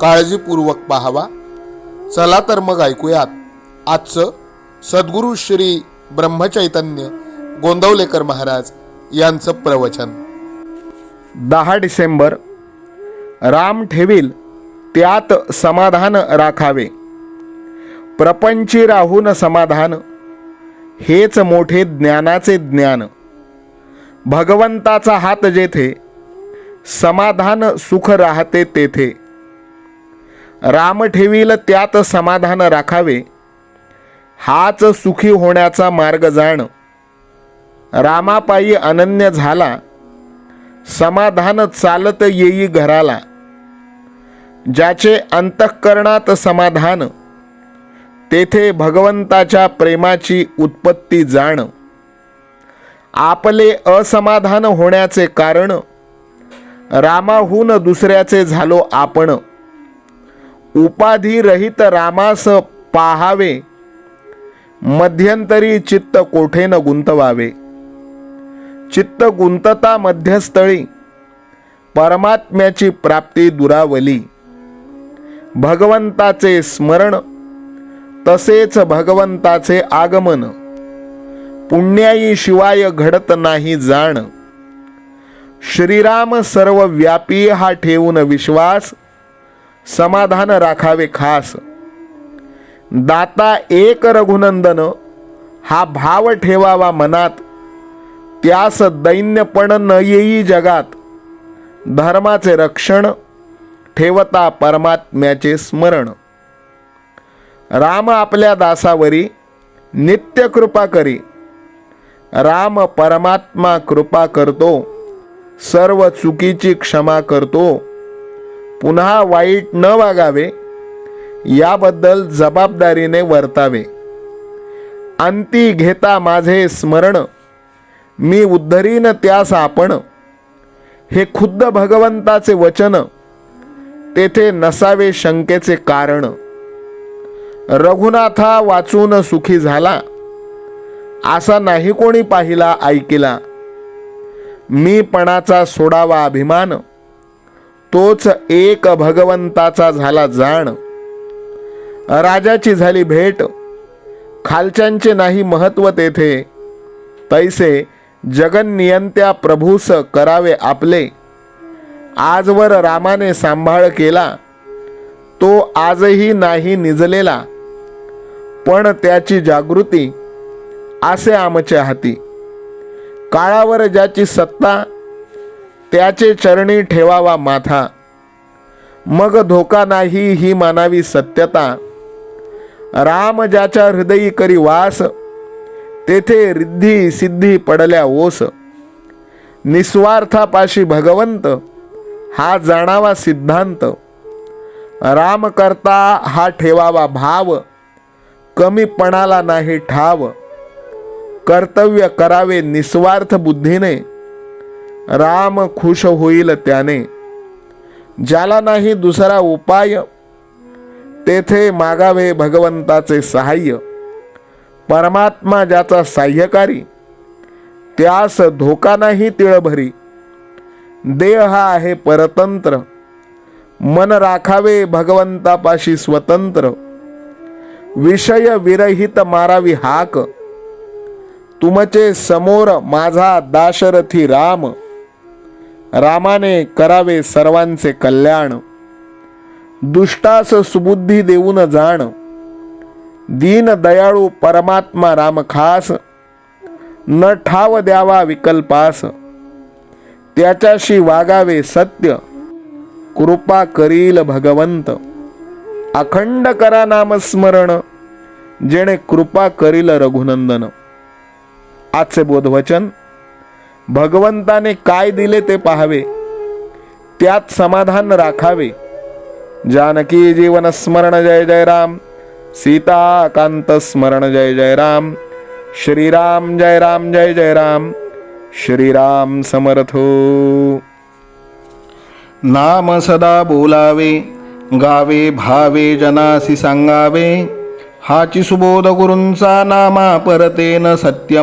काळजीपूर्वक पाहावा. चला तर मग ऐकूयात. आजचं सद्गुरू श्री ब्रह्मचैतन्य गोंदवलेकर महाराज यांचं प्रवचन. दहा डिसेंबर राम ठेवील त्यात समाधान राखावे. प्रपंची राहून समाधान हेच मोठे ज्ञानाचे ज्ञान. भगवंताचा हात जेथे समाधान सुख राहते तेथे. राम ठेवील त्यात समाधान राखावे. हाच सुखी होण्याचा मार्ग जाण. रामापायी अनन्य झाला. समाधान चालत येई घराला. ज्याचे अंतःकरणात समाधान तेथे भगवंताच्या प्रेमाची उत्पत्ती जाण. आपले असमाधान होण्याचे कारण रामाहून दुसऱ्याचे झालो आपण. उपाधिरहित रामास पाहावे मध्यंतरी चित्त कोठे न गुंतवावे? चित्त गुंतता मध्यस्थळी परमात्म्याची प्राप्ती दुरावली. भगवंताचे स्मरण तसेच भगवंताचे आगमन. पुण्याई शिवाय घडत नाही जाण. श्रीराम सर्व व्यापी हा ठेवून विश्वास समाधान राखावे खास. दाता एक रघुनंदन हा भाव ठेवावा मनात. त्यास दैन्यपण न येई जगात. धर्माचे रक्षण ठेवता परमात्म्याचे स्मरण. राम आपल्या दासावरी नित्य कृपा करी. राम परमात्मा कृपा करतो सर्व चुकीची क्षमा करतो. पुन्हा वाईट न वागावे याबद्दल जबाबदारीने वर्तावे. अंती घेता माझे स्मरण मी उद्धरीन त्यास आपण. हे खुद्द भगवंताचे वचन तेथे नसावे शंकेचे कारण. रघुनाथा वाचून सुखी झाला असा नाही कोणी पाहिला ऐकिला. मी पणाचा सोडावा अभिमान. तोच एक भगवंताचा झाला जाण. राजाची झाली भेट. खालच्यांचे नाही महत्त्व तेथे. तैसे जगन्नियंत्या प्रभूस करावे आपले. आजवर रामाने सांभाळ केला. तो आजही नाही निजलेला. पण त्याची जागृती असे आमच्या हाती. काळावर ज्याची सत्ता त्याचे चरणी ठेवावा माथा. मग धोका नाही ही मानावी सत्यता. राम ज्याच्या हृदयी करी वास तेथे रिद्धी सिद्धी पडल्या ओस. निस्वार्थापाशी भगवंत हा जाणावा सिद्धांत. राम करता हा ठेवावा भाव कमीपणाला नाही ठाव. कर्तव्य करावे निस्वार्थ बुद्धीने. राम खुश होईल त्याने. ज्याला नाही दुसरा उपाय तेथे मागावे भगवंताचे सहाय्य. परमात्मा ज्याचा साह्यकारी त्यास धोका नाही तिळभरी. देह हा आहे परतंत्र. मन राखावे भगवंतापाशी स्वतंत्र. विषय विरहित मारावी हाक. तुमचे समोर माझा दाशरथी राम. रामाने करावे सर्वांचे कल्याण. दुष्टास सुबुद्धी देऊन जाण. दीन दयाळू परमात्मा राम खास. न ठाव द्यावा विकल्पास. त्याच्याशी वागावे सत्य. कृपा करील भगवंत. अखंड करा नामस्मरण. जेणे कृपा करील रघुनंदन. आजचे बोधवचन भगवंताने काय दिले ते पाहावे त्यात समाधान राखावे. जानकी जीवन स्मरण जय जय राम सीताकांत स्मरण जय जय राम श्रीराम जय राम जय जय राम श्रीराम समर्थो हो। नाम सदा बोलावे गावे भावे जनासी सांगावे हाची सुबोध गुरूंचा नामा परतेन सत्य